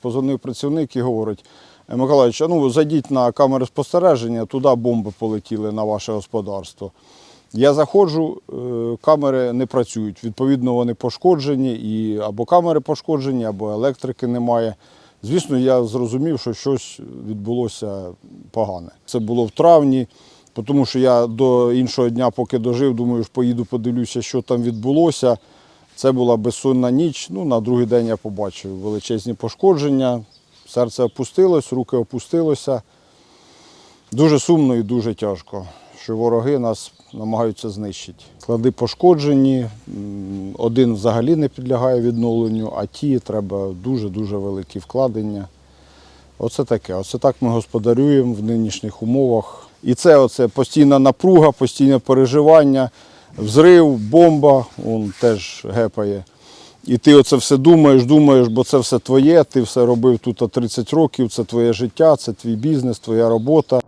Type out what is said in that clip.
Позвонив працівник і говорить, «Е, Миколаївич, ну зайдіть на камери спостереження, туди бомби полетіли на ваше господарство. Я заходжу, е, камери не працюють. Відповідно, вони пошкоджені, і або камери пошкоджені, або електрики немає. Звісно, я зрозумів, що щось відбулося погане. Це було в травні, тому що я до іншого дня, поки дожив, думаю, що поїду, подивлюся, що там відбулося. Це була безсонна ніч. Ну, на другий день я побачив величезні пошкодження. Серце опустилось, руки опустилося. Дуже сумно і дуже тяжко, що вороги нас намагаються знищити. Склади пошкоджені, один взагалі не підлягає відновленню, а ті треба дуже-дуже великі вкладення. Оце таке. Оце так ми господарюємо в нинішніх умовах. І це оце постійна напруга, постійне переживання, взрив, бомба, он теж гепає. І ти оце все думаєш, думаєш, бо це все твоє, ти все робив тут 30 років, це твоє життя, це твій бізнес, твоя робота.